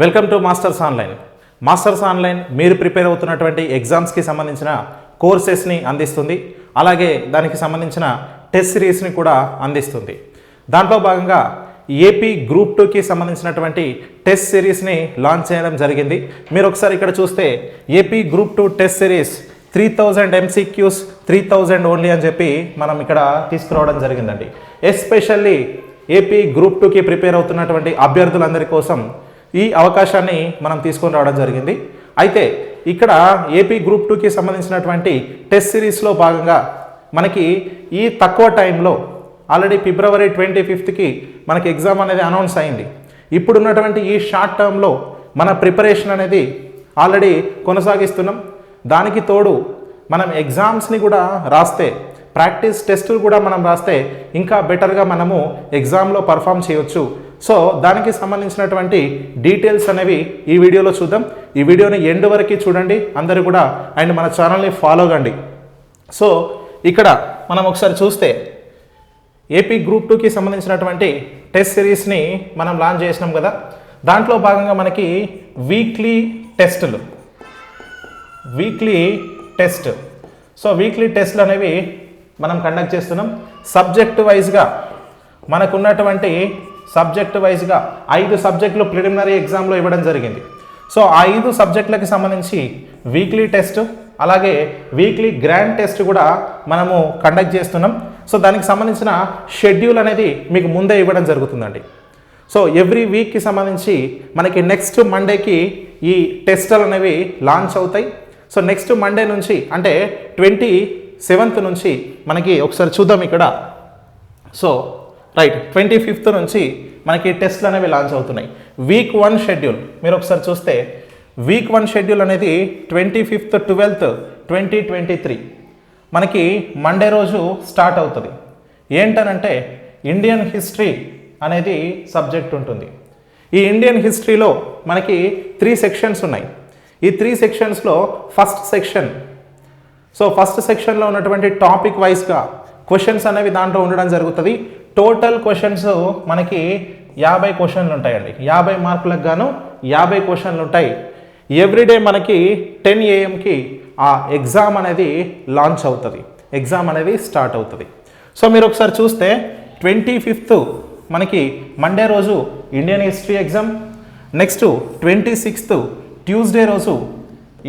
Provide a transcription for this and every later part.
Welcome to Masters Online Masters Online మీరు prepare అవుతున్నటువంటి ఎగ్జామ్స్కి సంబంధించిన కోర్సెస్ని అందిస్తుంది. అలాగే దానికి సంబంధించిన టెస్ట్ సిరీస్ని కూడా అందిస్తుంది. దాంట్లో భాగంగా ఏపీ గ్రూప్ టూకి సంబంధించినటువంటి టెస్ట్ సిరీస్ని లాంచ్ చేయడం జరిగింది. మీరు ఒకసారి ఇక్కడ చూస్తే AP group two test series three thousand MCQs three thousand only అని చెప్పి మనం ఇక్కడ తీసుకురావడం జరిగిందండి. ఎస్పెషల్లీ ఏపీ గ్రూప్ టూకి ప్రిపేర్ అవుతున్నటువంటి అభ్యర్థులందరి కోసం ఈ అవకాశాన్ని మనం తీసుకొని రావడం జరిగింది. అయితే ఇక్కడ ఏపీ గ్రూప్ టూకి సంబంధించినటువంటి టెస్ట్ సిరీస్లో భాగంగా మనకి ఈ తక్కువ టైంలో ఆల్రెడీ ఫిబ్రవరి ట్వంటీ ఫిఫ్త్కి మనకి ఎగ్జామ్ అనేది అనౌన్స్ అయింది. ఇప్పుడున్నటువంటి ఈ షార్ట్ టర్మ్లో మన ప్రిపరేషన్ అనేది ఆల్రెడీ కొనసాగిస్తున్నాం. దానికి తోడు మనం ఎగ్జామ్స్ని కూడా రాస్తే ప్రాక్టీస్ టెస్టులు కూడా మనం రాస్తే ఇంకా బెటర్గా మనము ఎగ్జామ్లో పర్ఫామ్ చేయొచ్చు. సో దానికి సంబంధించినటువంటి డీటెయిల్స్ అనేవి ఈ వీడియోలో చూద్దాం. ఈ వీడియోని ఎండ్ వరకు చూడండి. అందరూ కూడా అండ్ మన ఛానల్ని ఫాలో కండి. సో ఇక్కడ మనం ఒకసారి చూస్తే ఏపీ గ్రూప్ టూకి సంబంధించినటువంటి టెస్ట్ సిరీస్ని మనం లాంచ్ చేసినాం కదా. దాంట్లో భాగంగా మనకి వీక్లీ టెస్టులు. Weekly test. సో వీక్లీ టెస్ట్లు అనేవి మనం కండక్ట్ చేస్తున్నాం. సబ్జెక్ట్ వైజ్గా మనకున్నటువంటి సబ్జెక్ట్ వైజ్గా ఐదు సబ్జెక్టులు ప్రిలిమినరీ ఎగ్జామ్లో ఇవ్వడం జరిగింది. సో ఆ ఐదు సబ్జెక్టులకు సంబంధించి వీక్లీ టెస్ట్ అలాగే వీక్లీ గ్రాండ్ టెస్ట్ కూడా మనము కండక్ట్ చేస్తున్నాం. సో దానికి సంబంధించిన షెడ్యూల్ అనేది మీకు ముందే ఇవ్వడం జరుగుతుందండి. సో ఎవ్రీ వీక్కి సంబంధించి మనకి నెక్స్ట్ మండేకి ఈ టెస్టులు అనేవి లాంచ్ అవుతాయి. సో నెక్స్ట్ మండే నుంచి అంటే ట్వంటీ సెవెంత్ నుంచి మనకి ఒకసారి చూద్దాం ఇక్కడ. సో రైట్ ట్వంటీ ఫిఫ్త్ నుంచి మనకి టెస్ట్లు అనేవి లాంచ్ అవుతున్నాయి. వీక్ వన్ షెడ్యూల్ మీరు ఒకసారి చూస్తే వీక్ వన్ షెడ్యూల్ అనేది twenty fifth twelfth twenty twenty three మనకి మండే రోజు స్టార్ట్ అవుతుంది. ఏంటనంటే ఇండియన్ హిస్టరీ అనేది సబ్జెక్ట్ ఉంటుంది. ఈ ఇండియన్ హిస్టరీలో మనకి త్రీ సెక్షన్స్ ఉన్నాయి. ఈ త్రీ సెక్షన్స్లో ఫస్ట్ సెక్షన్ సో ఫస్ట్ సెక్షన్లో ఉన్నటువంటి టాపిక్ వైజ్గా క్వశ్చన్స్ అనేవి దాంట్లో ఉండడం జరుగుతుంది. టోటల్ క్వశ్చన్స్ మనకి యాభై క్వశ్చన్లు ఉంటాయండి. యాభై మార్కులకు గాను యాభై క్వశ్చన్లు ఉంటాయి. ఎవ్రీడే మనకి టెన్ ఏఎంకి ఆ ఎగ్జామ్ అనేది లాంచ్ అవుతుంది. ఎగ్జామ్ అనేది స్టార్ట్ అవుతుంది. సో మీరు ఒకసారి చూస్తే ట్వంటీ ఫిఫ్త్ మనకి మండే రోజు Indian history exam next twenty sixth Tuesday రోజు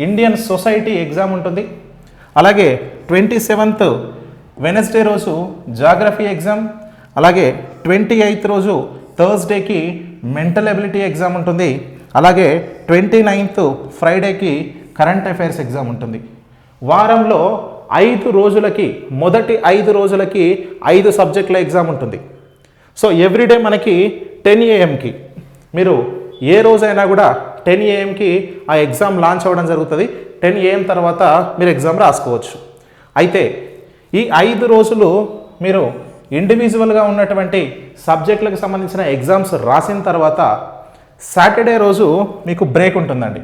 ఇండియన్ సొసైటీ ఎగ్జామ్ ఉంటుంది. అలాగే ట్వంటీ సెవెంత్ వెనస్డే రోజు జాగ్రఫీ ఎగ్జామ్ అలాగే ట్వంటీ ఎయిత్ రోజు థర్స్డేకి మెంటల్ ఎబిలిటీ ఎగ్జామ్ ఉంటుంది. అలాగే ట్వంటీ నైన్త్ ఫ్రైడేకి కరెంట్ అఫైర్స్ ఎగ్జామ్ ఉంటుంది. వారంలో ఐదు రోజులకి మొదటి ఐదు రోజులకి ఐదు సబ్జెక్టుల ఎగ్జామ్ ఉంటుంది. సో ఎవ్రీడే మనకి టెన్ ఏఎంకి. మీరు ఏ రోజైనా కూడా టెన్ ఏఎంకి ఆ ఎగ్జామ్ లాంచ్ అవ్వడం జరుగుతుంది. టెన్ ఏఎం తర్వాత మీరు ఎగ్జామ్ రాసుకోవచ్చు. అయితే ఈ ఐదు రోజులు మీరు ఇండివిజువల్గా ఉన్నటువంటి సబ్జెక్టులకు సంబంధించిన ఎగ్జామ్స్ రాసిన తర్వాత సాటర్డే రోజు మీకు బ్రేక్ ఉంటుందండి.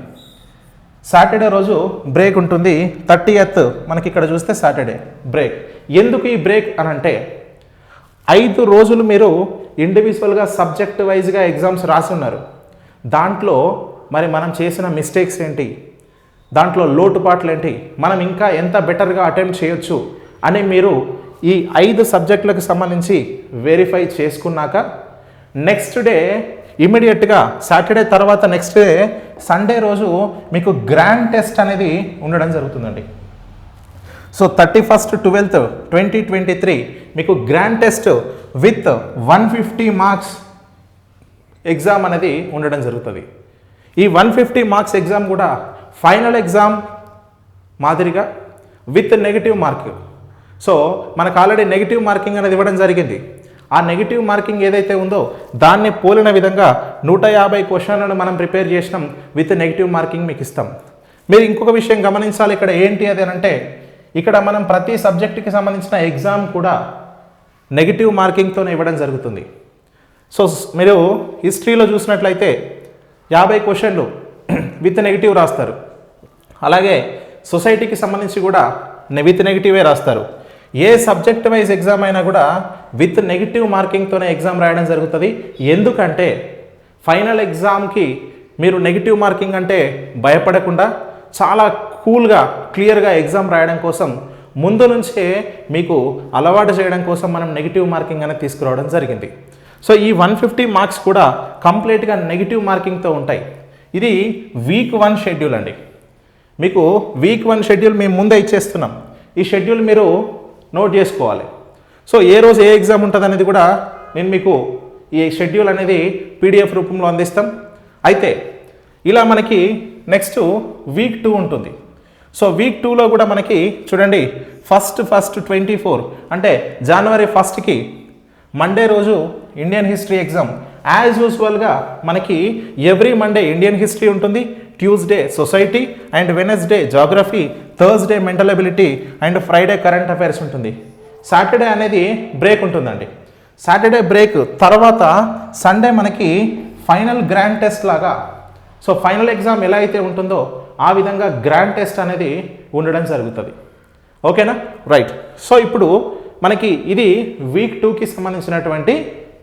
సాటర్డే రోజు బ్రేక్ ఉంటుంది. థర్టీ ఎత్ మనకి ఇక్కడ చూస్తే సాటర్డే బ్రేక్. ఎందుకు ఈ బ్రేక్ అని అంటే ఐదు రోజులు మీరు ఇండివిజువల్గా సబ్జెక్ట్ వైజ్గా ఎగ్జామ్స్ రాసి ఉన్నారు. దాంట్లో మరి మనం చేసిన మిస్టేక్స్ ఏంటి? దాంట్లో లోటుపాట్లు ఏంటి? మనం ఇంకా ఎంత బెటర్గా అటెంప్ట్ చేయొచ్చు అని మీరు ఈ ఐదు సబ్జెక్టులకు సంబంధించి వెరిఫై చేసుకున్నాక నెక్స్ట్ డే ఇమీడియట్గా సాటర్డే తర్వాత నెక్స్ట్ డే సండే రోజు మీకు గ్రాండ్ టెస్ట్ అనేది ఉండడం జరుగుతుందండి. So thirty first twelfth twenty twenty three మీకు grand test with one fifty marks exam అనేది ఉండడం జరుగుతుంది. ఈ వన్ ఫిఫ్టీ మార్క్స్ ఎగ్జామ్ కూడా ఫైనల్ ఎగ్జామ్ మాదిరిగా విత్ నెగిటివ్ మార్క్ సో మనకు ఆల్రెడీ నెగిటివ్ మార్కింగ్ అనేది ఇవ్వడం జరిగింది. ఆ నెగిటివ్ మార్కింగ్ ఏదైతే ఉందో దాన్ని పోలిన విధంగా నూట యాభై క్వశ్చన్లను మనం ప్రిపేర్ చేసినాం విత్ నెగిటివ్ మార్కింగ్ మీకు ఇస్తాం. మీరు ఇంకొక విషయం గమనించాలి ఇక్కడ ఏంటి అది అంటే ఇక్కడ మనం ప్రతి సబ్జెక్టుకి సంబంధించిన ఎగ్జామ్ కూడా నెగిటివ్ మార్కింగ్తోనే ఇవ్వడం జరుగుతుంది. సో మీరు హిస్టరీలో చూసినట్లయితే యాభై క్వశ్చన్లు విత్ నెగిటివ్ రాస్తారు. అలాగే సొసైటీకి సంబంధించి కూడా విత్ నెగిటివే రాస్తారు. ఏ సబ్జెక్ట్ వైజ్ ఎగ్జామ్ అయినా కూడా విత్ నెగిటివ్ మార్కింగ్తోనే ఎగ్జామ్ రాయడం జరుగుతుంది. ఎందుకంటే ఫైనల్ ఎగ్జామ్కి మీరు నెగిటివ్ మార్కింగ్ అంటే భయపడకుండా చాలా కూల్గా క్లియర్గా ఎగ్జామ్ రాయడం కోసం ముందు నుంచే మీకు అలవాటు చేయడం కోసం మనం నెగిటివ్ మార్కింగ్ అనేది తీసుకురావడం జరిగింది. సో ఈ వన్ ఫిఫ్టీ మార్క్స్ కూడా కంప్లీట్గా నెగిటివ్ మార్కింగ్తో ఉంటాయి. ఇది వీక్ వన్ షెడ్యూల్ అండి. మీకు వీక్ వన్ షెడ్యూల్ మేము ముందే ఇచ్చేస్తున్నాం. ఈ షెడ్యూల్ మీరు నోట్ చేసుకోవాలి. సో ఏ రోజు ఏ ఎగ్జామ్ ఉంటుంది అనేది కూడా నేను మీకు ఈ షెడ్యూల్ అనేది పీడిఎఫ్ రూపంలో అందిస్తాం. అయితే ఇలా మనకి నెక్స్ట్ వీక్ టూ ఉంటుంది. సో వీక్ టూలో కూడా మనకి చూడండి ఫస్ట్ ఫస్ట్ ట్వంటీ ఫోర్ అంటే జనవరి ఫస్ట్కి మండే రోజు ఇండియన్ హిస్టరీ ఎగ్జామ్. యాజ్ యూజువల్గా మనకి ఎవ్రీ మండే ఇండియన్ హిస్టరీ ఉంటుంది Tuesday society and Wednesday geography Thursday mental ability and Friday current affairs ఉంటుంది. సాటర్డే అనేది బ్రేక్ ఉంటుందండి. సాటర్డే బ్రేక్ తర్వాత సండే మనకి ఫైనల్ గ్రాండ్ టెస్ట్ లాగా. సో ఫైనల్ ఎగ్జామ్ ఎలా అయితే ఉంటుందో ఆ విధంగా గ్రాండ్ టెస్ట్ అనేది ఉండడం జరుగుతుంది. ఓకేనా రైట్ సో ఇప్పుడు మనకి ఇది వీక్ టూకి సంబంధించినటువంటి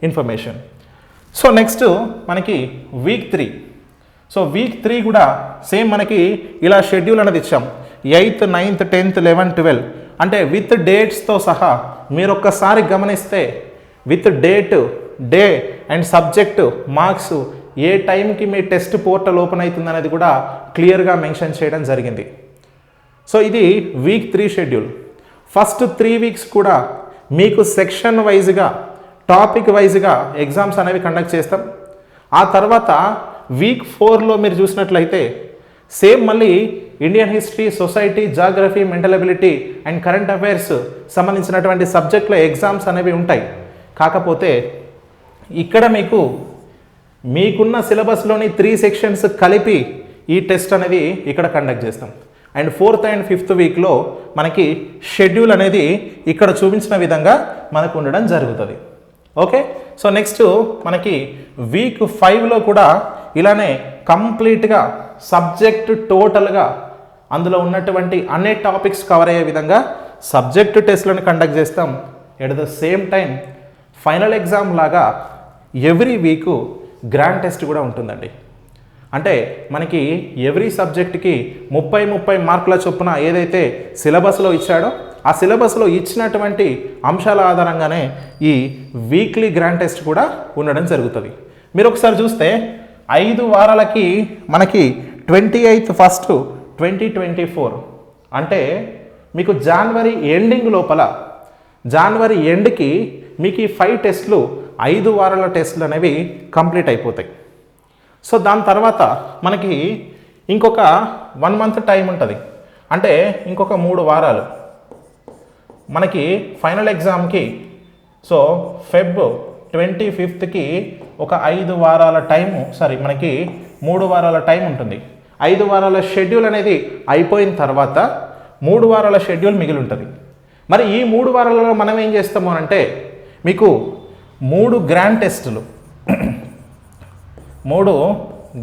ఇన్ఫర్మేషన్ సో నెక్స్ట్ మనకి week three so week three కూడా సేమ్ మనకి ఇలా షెడ్యూల్ అనేది ఇచ్చాం. Eighth ninth tenth eleven twelve అంటే విత్ డేట్స్తో సహా మీరు ఒక్కసారి గమనిస్తే with date day and subject marks ఏ టైంకి మీ టెస్ట్ పోర్టల్ ఓపెన్ అవుతుంది అనేది కూడా క్లియర్గా మెన్షన్ చేయడం జరిగింది. సో ఇది week three schedule first three weeks కూడా మీకు సెక్షన్ వైజ్గా టాపిక్ వైజ్గా ఎగ్జామ్స్ అనేవి కండక్ట్ చేస్తాం. ఆ తర్వాత వీక్ ఫోర్లో మీరు చూసినట్లయితే సేమ్ మళ్ళీ Indian history society geography mental ability and current affairs సంబంధించినటువంటి సబ్జెక్టుల ఎగ్జామ్స్ అనేవి ఉంటాయి. కాకపోతే ఇక్కడ మీకు మీకున్న సిలబస్లోని త్రీ సెక్షన్స్ కలిపి ఈ టెస్ట్ అనేది ఇక్కడ కండక్ట్ చేస్తాం. అండ్ ఫోర్త్ అండ్ ఫిఫ్త్ వీక్లో మనకి షెడ్యూల్ అనేది ఇక్కడ చూపించిన విధంగా మనకు ఉండడం జరుగుతుంది. ఓకే సో నెక్స్ట్ మనకి వీక్ ఫైవ్లో కూడా ఇలానే కంప్లీట్గా సబ్జెక్ట్ టోటల్గా అందులో ఉన్నటువంటి అన్ని టాపిక్స్ కవర్ అయ్యే విధంగా సబ్జెక్ట్ టెస్ట్లను కండక్ట్ చేస్తాం. At the same time final exam లాగా ఎవ్రీ వీకు గ్రాండ్ టెస్ట్ కూడా ఉంటుందండి. అంటే మనకి ఎవ్రీ సబ్జెక్ట్కి ముప్పై ముప్పై మార్కుల చొప్పున ఏదైతే సిలబస్లో ఇచ్చాడో ఆ సిలబస్లో ఇచ్చినటువంటి అంశాల ఆధారంగానే ఈ వీక్లీ గ్రాండ్ టెస్ట్ కూడా ఉండడం జరుగుతుంది. మీరు ఒకసారి చూస్తే ఐదు వారాలకి మనకి twenty eighth first twenty twenty four అంటే మీకు జనవరి ఎండింగ్ లోపల జనవరి ఎండ్కి మీకు ఈ ఫైవ్ టెస్ట్లు ఐదు వారాల టెస్ట్లు అనేవి కంప్లీట్ అయిపోతాయి. సో దాని తర్వాత మనకి ఇంకొక వన్ మంత్ టైం ఉంటుంది. అంటే ఇంకొక మూడు వారాలు. మనకి ఫైనల్ ఎగ్జామ్కి సో ఫెబ్ ట్వంటీ ఫిఫ్త్కి ఒక ఐదు వారాల టైము సారీ మనకి మూడు వారాల టైం ఉంటుంది. ఐదు వారాల షెడ్యూల్ అనేది అయిపోయిన తర్వాత మూడు వారాల షెడ్యూల్ మిగిలి ఉంటుంది. మరి ఈ మూడు వారాలలో మనం ఏం చేస్తాము అంటే మీకు మూడు గ్రాండ్ టెస్టులు మూడు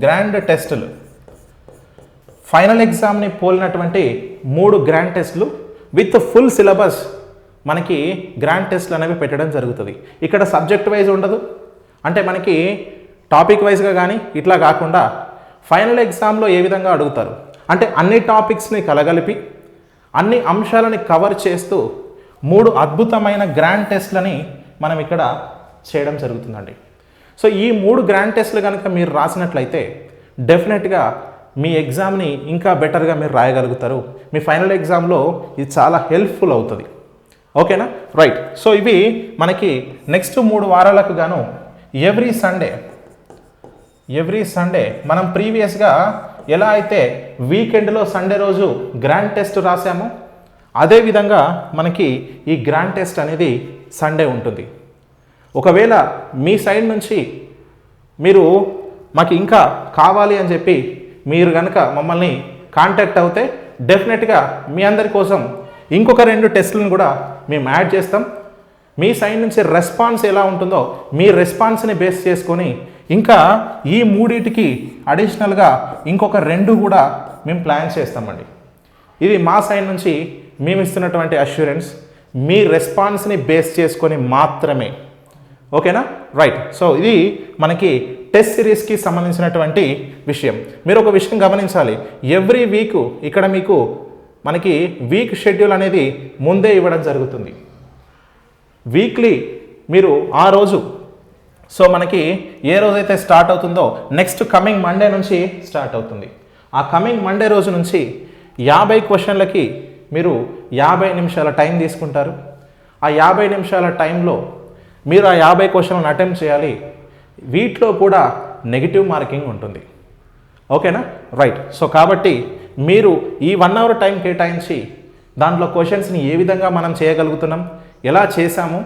గ్రాండ్ టెస్టులు ఫైనల్ ఎగ్జామ్ని పోలినటువంటి మూడు గ్రాండ్ టెస్టులు విత్ ఫుల్ సిలబస్ మనకి గ్రాండ్ టెస్ట్లు అనేవి పెట్టడం జరుగుతుంది. ఇక్కడ సబ్జెక్ట్ వైజ్ ఉండదు. అంటే మనకి టాపిక్ వైజ్గా కానీ ఇట్లా కాకుండా ఫైనల్ ఎగ్జామ్లో ఏ విధంగా అడుగుతారు? అంటే అన్ని టాపిక్స్ని కలగలిపి అన్ని అంశాలని కవర్ చేస్తూ మూడు అద్భుతమైన గ్రాండ్ టెస్ట్లని మనం ఇక్కడ చేయడం జరుగుతుందండి. సో ఈ మూడు గ్రాండ్ టెస్ట్లు కనుక మీరు రాసినట్లయితే డెఫినెట్గా మీ ఎగ్జామ్ని ఇంకా బెటర్గా మీరు రాయగలుగుతారు. మీ ఫైనల్ ఎగ్జామ్లో ఇది చాలా హెల్ప్ఫుల్ అవుతుంది. ఓకేనా? రైట్ సో ఇవి మనకి నెక్స్ట్ మూడు వారాలకు గాను ఎవ్రీ సండే ఎవ్రీ సండే మనం ప్రీవియస్గా ఎలా అయితే వీకెండ్లో సండే రోజు గ్రాండ్ టెస్ట్ రాసామో అదేవిధంగా మనకి ఈ గ్రాండ్ టెస్ట్ అనేది సండే ఉంటుంది. ఒకవేళ మీ సైడ్ నుంచి మీరు మాకు ఇంకా కావాలి అని చెప్పి మీరు కనుక మమ్మల్ని కాంటాక్ట్ అవుతే డెఫినెట్గా మీ అందరి కోసం ఇంకొక రెండు టెస్టులను కూడా మేము యాడ్ చేస్తాం. మీ సైడ్ నుంచి రెస్పాన్స్ ఎలా ఉంటుందో మీ రెస్పాన్స్ని బేస్ చేసుకొని ఇంకా ఈ మూడింటికి అడిషనల్గా ఇంకొక రెండు కూడా మేము ప్లాన్ చేస్తామండి. ఇది మా సైడ్ నుంచి మేము ఇస్తున్నటువంటి అష్యూరెన్స్ మీ రెస్పాన్స్ని బేస్ చేసుకొని మాత్రమే. ఓకేనా? రైట్ సో ఇది మనకి టెస్ట్ సిరీస్కి సంబంధించినటువంటి విషయం. మీరు ఒక విషయం గమనించాలి. ఎవ్రీ వీక్ ఇక్కడ మీకు మనకి వీక్ షెడ్యూల్ అనేది ముందే ఇవ్వడం జరుగుతుంది. వీక్లీ మీరు ఆ రోజు సో మనకి ఏ రోజైతే స్టార్ట్ అవుతుందో నెక్స్ట్ కమింగ్ మండే నుంచి స్టార్ట్ అవుతుంది. ఆ కమింగ్ మండే రోజు నుంచి యాభై క్వశ్చన్లకి మీరు యాభై నిమిషాల టైం తీసుకుంటారు. ఆ యాభై నిమిషాల టైంలో మీరు ఆ యాభై క్వశ్చన్లను అటెంప్ట్ చేయాలి. వీటిలో కూడా నెగిటివ్ మార్కింగ్ ఉంటుంది. ఓకేనా? రైట్. సో కాబట్టి మీరు ఈ వన్ అవర్ టైం కేటాయించి దాంట్లో క్వశ్చన్స్ని ఏ విధంగా మనం చేయగలుగుతున్నాం ఎలా చేశాము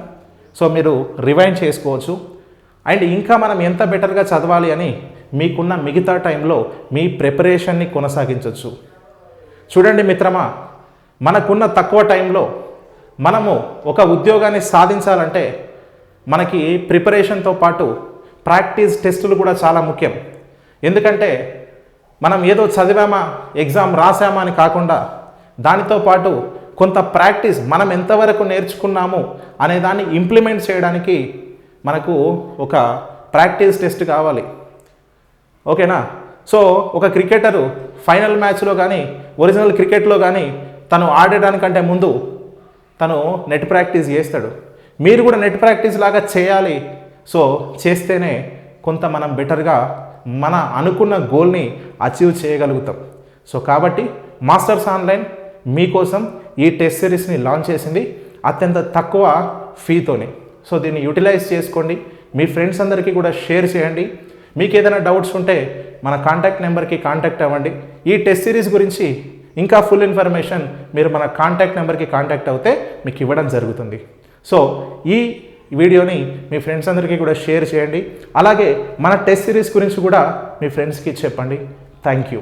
సో మీరు రివైండ్ చేసుకోవచ్చు. అండ్ ఇంకా మనం ఎంత బెటర్గా చదవాలి అని మీకున్న మిగతా టైంలో మీ ప్రిపరేషన్ని కొనసాగించవచ్చు. చూడండి మిత్రమా మనకున్న తక్కువ టైంలో మనము ఒక ఉద్యోగాన్ని సాధించాలంటే మనకి ప్రిపరేషన్తో పాటు ప్రాక్టీస్ టెస్టులు కూడా చాలా ముఖ్యం. ఎందుకంటే మనం ఏదో చదివామా ఎగ్జామ్ రాసామా అని కాకుండా దానితో పాటు కొంత ప్రాక్టీస్ మనం ఎంతవరకు నేర్చుకున్నాము అనే దాన్ని ఇంప్లిమెంట్ చేయడానికి మనకు ఒక ప్రాక్టీస్ టెస్ట్ కావాలి. ఓకేనా? సో ఒక క్రికెటరు ఫైనల్ మ్యాచ్లో కానీ ఒరిజినల్ క్రికెట్లో కానీ తను ఆడడానికంటే ముందు తను నెట్ ప్రాక్టీస్ చేస్తాడు. మీరు కూడా నెట్ ప్రాక్టీస్ లాగా చేయాలి. సో చేస్తేనే కొంత మనం బెటర్గా మన అనుకున్న గోల్ని అచీవ్ చేయగలుగుతాం. సో కాబట్టి మాస్టర్స్ ఆన్లైన్ మీకోసం ఈ టెస్ట్ సిరీస్ని లాంచ్ చేసింది అత్యంత తక్కువ ఫీతోని సో దీన్ని యూటిలైజ్ చేసుకోండి. మీ ఫ్రెండ్స్ అందరికీ కూడా షేర్ చేయండి. మీకు ఏదైనా డౌట్స్ ఉంటే మన కాంటాక్ట్ నెంబర్కి కాంటాక్ట్ అవ్వండి. ఈ టెస్ట్ సిరీస్ గురించి ఇంకా ఫుల్ ఇన్ఫర్మేషన్ మీరు మన కాంటాక్ట్ నెంబర్కి కాంటాక్ట్ అవుతే మీకు ఇవ్వడం జరుగుతుంది. సో ఈ వీడియోని మీ ఫ్రెండ్స్ అందరికీ కూడా షేర్ చేయండి. అలాగే మన టెస్ట్ సిరీస్ గురించి కూడా మీ ఫ్రెండ్స్కి చెప్పండి. Thank you.